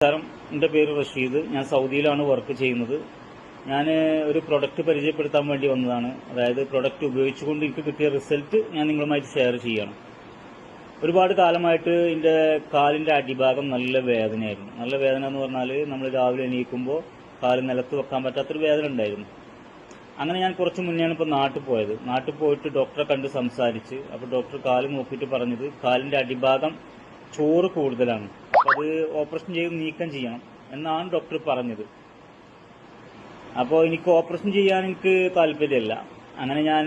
നമസ്കാരം എന്റെ പേര് റഷീദ്. ഞാൻ സൗദിയിലാണ് വർക്ക് ചെയ്യുന്നത്. ഞാൻ ഒരു പ്രൊഡക്റ്റ് പരിചയപ്പെടുത്താൻ വേണ്ടി വന്നതാണ്. അതായത് പ്രൊഡക്റ്റ് ഉപയോഗിച്ചുകൊണ്ട് എനിക്ക് കിട്ടിയ റിസൾട്ട് ഞാൻ നിങ്ങളുമായിട്ട് ഷെയർ ചെയ്യണം. ഒരുപാട് കാലമായിട്ട് എന്റെ കാലിന്റെ അടിഭാഗം നല്ല വേദനയായിരുന്നു. നല്ല വേദന എന്ന് പറഞ്ഞാൽ നമ്മൾ രാവിലെ എണീക്കുമ്പോൾ കാൽ നിലത്ത് വെക്കാൻ പറ്റാത്തൊരു വേദന ഉണ്ടായിരുന്നു. അങ്ങനെ ഞാൻ കുറച്ച് മുന്നെയാണ് ഇപ്പോൾ നാട്ടിൽ പോയത്. നാട്ടിൽ പോയിട്ട് ഡോക്ടറെ കണ്ട് സംസാരിച്ച് അപ്പോൾ ഡോക്ടർ കാൽ നോക്കിയിട്ട് പറഞ്ഞത് കാലിന്റെ അടിഭാഗം ചോറ് കൂടുതലാണ്. അപ്പോൾ അത് ഓപ്പറേഷൻ ചെയ്ത് നീക്കം ചെയ്യണം എന്നാണ് ഡോക്ടർ പറഞ്ഞത്. അപ്പോൾ എനിക്ക് ഓപ്പറേഷൻ ചെയ്യാൻ എനിക്ക് താല്പര്യമില്ല. അങ്ങനെ ഞാൻ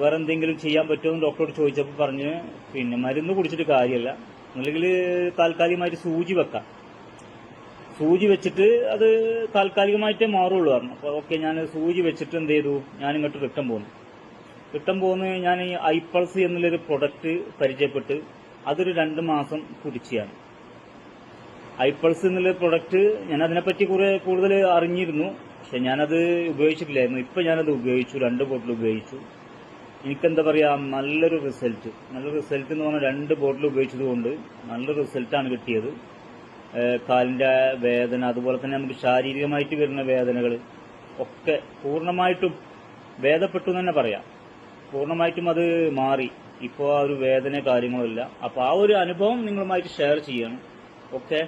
വേറെ എന്തെങ്കിലും ചെയ്യാൻ പറ്റുമെന്ന് ഡോക്ടറോട് ചോദിച്ചപ്പോൾ പറഞ്ഞ് പിന്നെ മരുന്ന് കുടിച്ചിട്ട് കാര്യമല്ല. അല്ലെങ്കിൽ താൽക്കാലികമായിട്ട് സൂചി വെക്കാം. സൂചി വെച്ചിട്ട് അത് താൽക്കാലികമായിട്ടേ മാറുള്ളൂ പറഞ്ഞു. അപ്പോൾ ഓക്കെ ഞാൻ സൂചി വെച്ചിട്ട് എന്ത് ചെയ്തു? ഞാൻ ഇങ്ങോട്ട് റിട്ടേൺ പോന്നു. റിട്ടേൺ പോന്ന് ഞാൻ ഈ ഐപ്പൾസ് എന്നുള്ളൊരു പ്രൊഡക്റ്റ് പരിചയപ്പെട്ട് അതൊരു രണ്ട് മാസം കുടിച്ചാണ് ഐപ്പൾസ് എന്നുള്ള പ്രൊഡക്റ്റ് ഞാൻ അതിനെപ്പറ്റി കുറെ കൂടുതൽ അറിഞ്ഞിരുന്നു. പക്ഷെ ഞാനത് ഉപയോഗിച്ചിട്ടില്ലായിരുന്നു. ഇപ്പം ഞാനത് ഉപയോഗിച്ചു രണ്ട് ബോട്ടിൽ ഉപയോഗിച്ചു. എനിക്കെന്താ പറയുക നല്ലൊരു റിസൾട്ട് നല്ല റിസൾട്ട് എന്ന് പറഞ്ഞാൽ രണ്ട് ബോട്ടിൽ ഉപയോഗിച്ചത് കൊണ്ട് നല്ല റിസൾട്ടാണ് കിട്ടിയത്. കാലിന്റെ വേദന അതുപോലെ തന്നെ നമുക്ക് ശാരീരികമായിട്ട് വരുന്ന വേദനകൾ ഒക്കെ പൂർണമായിട്ടും ഭേദപ്പെട്ടു എന്ന് തന്നെ പറയാം. പൂർണമായിട്ടും അത് മാറി. ഇപ്പോൾ ആ ഒരു വേദന കാര്യങ്ങളില്ല. അപ്പോൾ ആ ഒരു അനുഭവം നിങ്ങളുമായിട്ട് ഷെയർ ചെയ്യണം. ഓക്കെ